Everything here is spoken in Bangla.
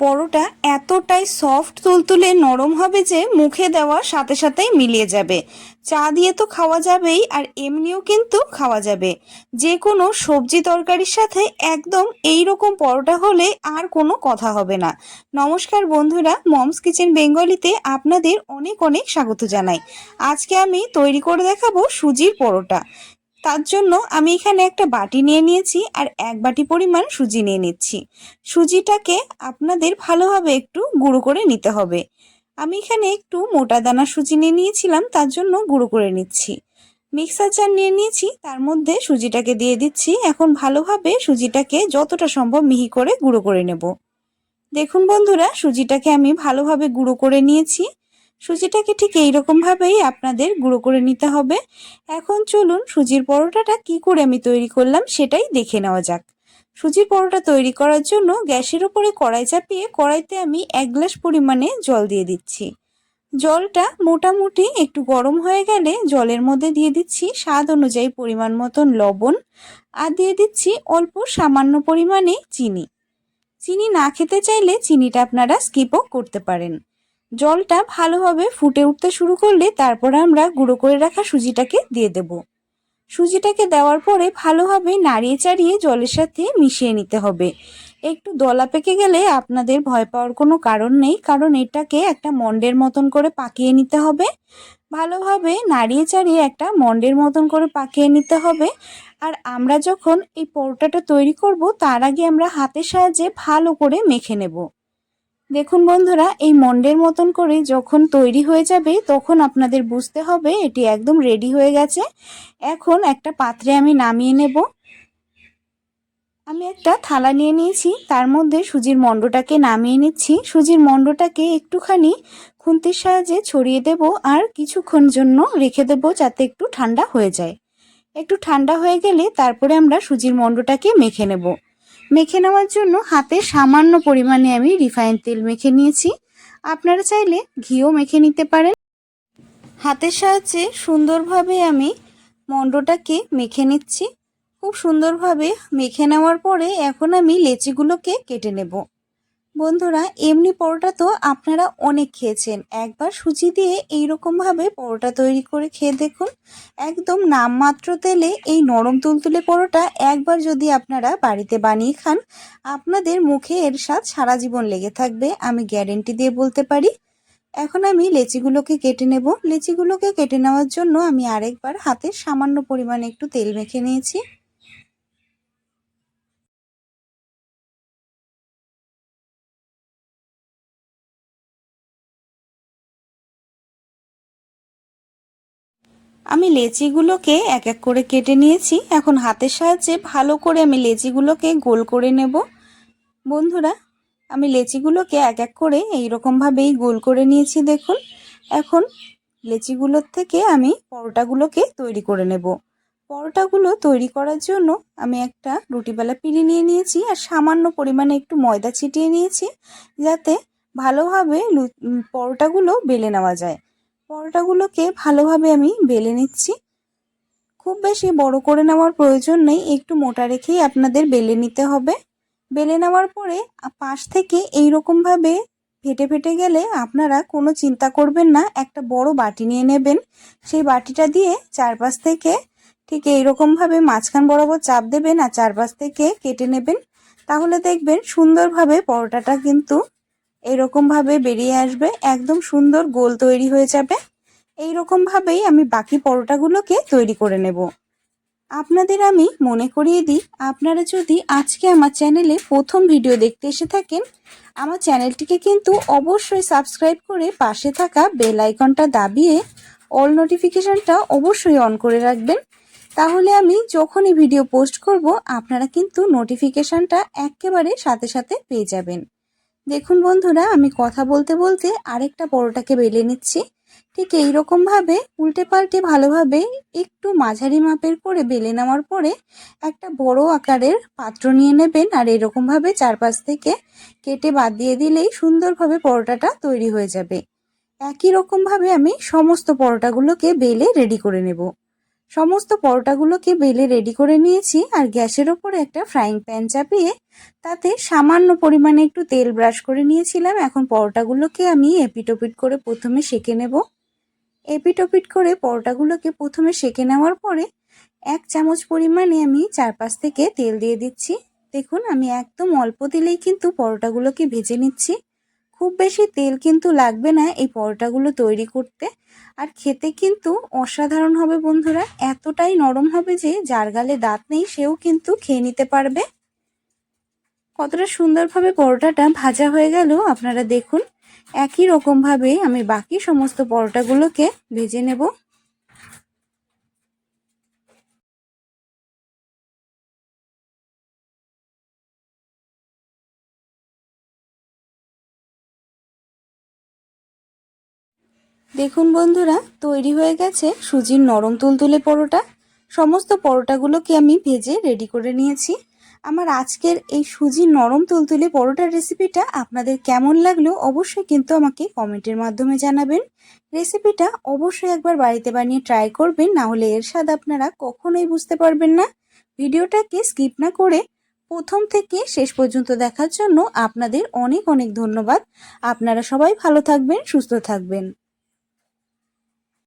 পরোটা এতটাই সফট তুলতুলে নরম হবে যে মুখে দেওয়ার সাথে সাথেই মিলিয়ে যাবে। চা দিয়ে তো খাওয়া যাবেই আর এমনিও কিন্তু খাওয়া যাবে। যে কোনো সবজি তরকারির সাথে একদম এই রকম পরোটা হলে আর কোনো কথা হবে না। নমস্কার বন্ধুরা, মমস কিচেন বেঙ্গলিতে আপনাদের অনেক অনেক স্বাগত জানাই। আজকে আমি তৈরি করে দেখাবো সুজির পরোটা। তার জন্য আমি এখানে একটা বাটি নিয়ে নিয়েছি আর এক বাটি পরিমাণ সুজি নিয়ে নিচ্ছি। সুজিটাকে আপনাদের ভালোভাবে একটু গুঁড়ো করে নিতে হবে। আমি এখানে একটু মোটা দানা সুজি নিয়ে নিয়েছিলাম, তার জন্য গুঁড়ো করে নিচ্ছি। মিক্সার জার নিয়ে নিয়েছি, তার মধ্যে সুজিটাকে দিয়ে দিচ্ছি। এখন ভালোভাবে সুজিটাকে যতটা সম্ভব মিহি করে গুঁড়ো করে নেব। দেখুন বন্ধুরা, সুজিটাকে আমি ভালোভাবে গুঁড়ো করে নিয়েছি। সুজিটাকে ঠিক এইরকমভাবেই আপনাদের গুঁড়ো করে নিতে হবে। এখন চলুন সুজির পরোটাটা কি করে আমি তৈরি করলাম সেটাই দেখে নেওয়া যাক। সুজির পরোটা তৈরি করার জন্য গ্যাসের উপরে কড়াই চাপিয়ে কড়াইতে আমি এক গ্লাস পরিমাণে জল দিয়ে দিচ্ছি। জলটা মোটামুটি একটু গরম হয়ে গেলে জলের মধ্যে দিয়ে দিচ্ছি স্বাদ অনুযায়ী পরিমাণ মতন লবণ আর দিয়ে দিচ্ছি অল্প সামান্য পরিমাণে চিনি। চিনি না খেতে চাইলে চিনিটা আপনারা স্কিপও করতে পারেন। জলটা ভালোভাবে ফুটে উঠতে শুরু করলে তারপর আমরা গুঁড়ো করে রাখা সুজিটাকে দিয়ে দেব। সুজিটাকে দেওয়ার পরে ভালোভাবে নাড়িয়ে চাড়িয়ে জলের সাথে মিশিয়ে নিতে হবে। একটু দলা পেকে গেলে আপনাদের ভয় পাওয়ার কোনো কারণ নেই, কারণ এটাকে একটা মন্ডের মতন করে পাকিয়ে নিতে হবে। ভালোভাবে নাড়িয়ে চাড়িয়ে একটা মন্ডের মতন করে পাকিয়ে নিতে হবে। আর আমরা যখন এই পরোটাটা তৈরি করব, তার আগে আমরা হাতের সাহায্যে ভালো করে মেখে নেব। দেখুন বন্ধুরা, এই মন্ডের মতন করে যখন তৈরি হয়ে যাবে, তখন আপনাদের বুঝতে হবে এটি একদম রেডি হয়ে গেছে। এখন একটা পাত্রে আমি নামিয়ে নেব। আমি একটা থালা নিয়ে নিয়েছি, তার মধ্যে সুজির মণ্ডটাকে নামিয়ে নিচ্ছি। সুজির মণ্ডটাকে একটুখানি খুন্তির সাহায্যে ছড়িয়ে দেব আর কিছুক্ষণ জন্য রেখে দেব যাতে একটু ঠান্ডা হয়ে যায়। একটু ঠান্ডা হয়ে গেলে তারপরে আমরা সুজির মণ্ডটাকে মেখে নেব। মেখে নেওয়ার জন্য হাতে সামান্য পরিমাণে আমি রিফাইন তেল মেখে নিয়েছি। আপনারা চাইলে ঘিও মেখে নিতে পারেন। হাতের সাহায্যে সুন্দরভাবে আমি মণ্ডটাকে মেখে নিচ্ছি। খুব সুন্দরভাবে মেখে নেওয়ার পরে এখন আমি লেচিগুলোকে কেটে নেব। বন্ধুরা, এমনি পরোটা তো আপনারা অনেক খেয়েছেন। একবার সুজি দিয়ে এইরকমভাবে পরোটা তৈরি করে খেয়ে দেখুন। একদম নামমাত্র তেলে এই নরম তুলতুলে পরোটা একবার যদি আপনারা বাড়িতে বানিয়ে খান, আপনাদের মুখে এর স্বাদ সারা জীবন লেগে থাকবে, আমি গ্যারেন্টি দিয়ে বলতে পারি। এখন আমি লেচিগুলোকে কেটে নেব। লেচিগুলোকে কেটে নেওয়ার জন্য আমি আরেকবার হাতে সামান্য পরিমাণে একটু তেল মেখে নিয়েছি। আমি লেচিগুলোকে এক এক করে কেটে নিয়েছি। এখন হাতের সাহায্যে ভালো করে আমি লেচিগুলোকে গোল করে নেব। বন্ধুরা, আমি লেচিগুলোকে এক এক করে এইরকমভাবেই গোল করে নিয়েছি, দেখুন। এখন লেচিগুলোর থেকে আমি পরোটাগুলোকে তৈরি করে নেব। পরোটাগুলো তৈরি করার জন্য আমি একটা রুটিবেলা পিড়ি নিয়ে নিয়েছি আর সামান্য পরিমাণে একটু ময়দা ছিটিয়ে নিয়েছি যাতে ভালোভাবে পরোটাগুলো বেলে নেওয়া যায়। পরোটাগুলোকে ভালোভাবে আমি বেলে নিচ্ছি। খুব বেশি বড় করে নেওয়ার প্রয়োজন নেই, একটু মোটা রেখেই আপনাদের বেলে নিতে হবে। বেলে নেওয়ার পরে পাশ থেকে এই রকমভাবে ফেটে ফেটে গেলে আপনারা কোনো চিন্তা করবেন না, একটা বড় বাটি নিয়ে নেবেন। সেই বাটিটা দিয়ে চারপাশ থেকে ঠিক এইরকমভাবে মাঝখান বরাবর চাপ দেবেন আর চারপাশ থেকে কেটে নেবেন। তাহলে দেখবেন সুন্দরভাবে পরোটাটা কিন্তু এরকমভাবে বেরিয়ে আসবে, একদম সুন্দর গোল তৈরি হয়ে যাবে। এই ভাবেই আমি বাকি পরোটাগুলোকে তৈরি করে নেব। আপনাদের আমি মনে করিয়ে দিই, আপনারা যদি আজকে আমার চ্যানেলে প্রথম ভিডিও দেখতে এসে থাকেন, আমার চ্যানেলটিকে কিন্তু অবশ্যই সাবস্ক্রাইব করে পাশে থাকা বেল আইকনটা দাবিয়ে অল নোটিফিকেশানটা অবশ্যই অন করে রাখবেন। তাহলে আমি যখনই ভিডিও পোস্ট করব, আপনারা কিন্তু নোটিফিকেশানটা একেবারে সাথে সাথে পেয়ে যাবেন। দেখুন বন্ধুরা, আমি কথা বলতে বলতে আরেকটা পরোটাকে বেলে নিচ্ছি। ঠিক এইরকমভাবে উল্টে পাল্টে ভালোভাবে একটু মাঝারি মাপের করে বেলে নেওয়ার পরে একটা বড় আকারের পাত্র নিয়ে নেবেন আর এরকমভাবে চারপাশ থেকে কেটে বাদ দিয়ে দিলেই সুন্দরভাবে পরোটাটা তৈরি হয়ে যাবে। একই রকমভাবে আমি সমস্ত পরোটাগুলোকে বেলে রেডি করে নেব। সমস্ত পরোটাগুলোকে বেলে রেডি করে নিয়েছি আর গ্যাসের ওপরে একটা ফ্রাইং প্যান চাপিয়ে তাতে সামান্য পরিমাণে একটু তেল ব্রাশ করে নিয়েছিলাম। এখন পরোটাগুলোকে আমি এপিটোপিট করে প্রথমে সেকে নেব। এপিটোপিট করে পরোটাগুলোকে প্রথমে সেকে নেওয়ার পরে এক চামচ পরিমাণে আমি চারপাশ থেকে তেল দিয়ে দিচ্ছি। দেখুন, আমি একদম অল্প তেলেই কিন্তু পরোটাগুলোকে ভেজে নিচ্ছি। খুব বেশি তেল কিন্তু লাগবে না এই পরোটাগুলো তৈরি করতে। আর খেতে কিন্তু অসাধারণ হবে বন্ধুরা, এতটাই নরম হবে যে যার গালে দাঁত নেই সেও কিন্তু খেয়ে নিতে পারবে। কতটা সুন্দরভাবে পরোটাটা ভাজা হয়ে গেল, আপনারা দেখুন। একই রকমভাবে আমি বাকি সমস্ত পরোটাগুলোকে ভেজে নেব। দেখুন বন্ধুরা, তৈরি হয়ে গেছে সুজির নরম তুলতুলে পরোটা। সমস্ত পরোটাগুলোকে আমি ভেজে রেডি করে নিয়েছি। আমার আজকের এই সুজির নরম তুলতুলে পরোটার রেসিপিটা আপনাদের কেমন লাগল অবশ্যই কিন্তু আমাকে কমেন্টের মাধ্যমে জানাবেন। রেসিপিটা অবশ্যই একবার বাড়িতে বানিয়ে ট্রাই করবেন, না হলে এর স্বাদ আপনারা কখনোই বুঝতে পারবেন না। ভিডিওটাকে স্কিপ না করে প্রথম থেকে শেষ পর্যন্ত দেখার জন্য আপনাদের অনেক অনেক ধন্যবাদ। আপনারা সবাই ভালো থাকবেন, সুস্থ থাকবেন।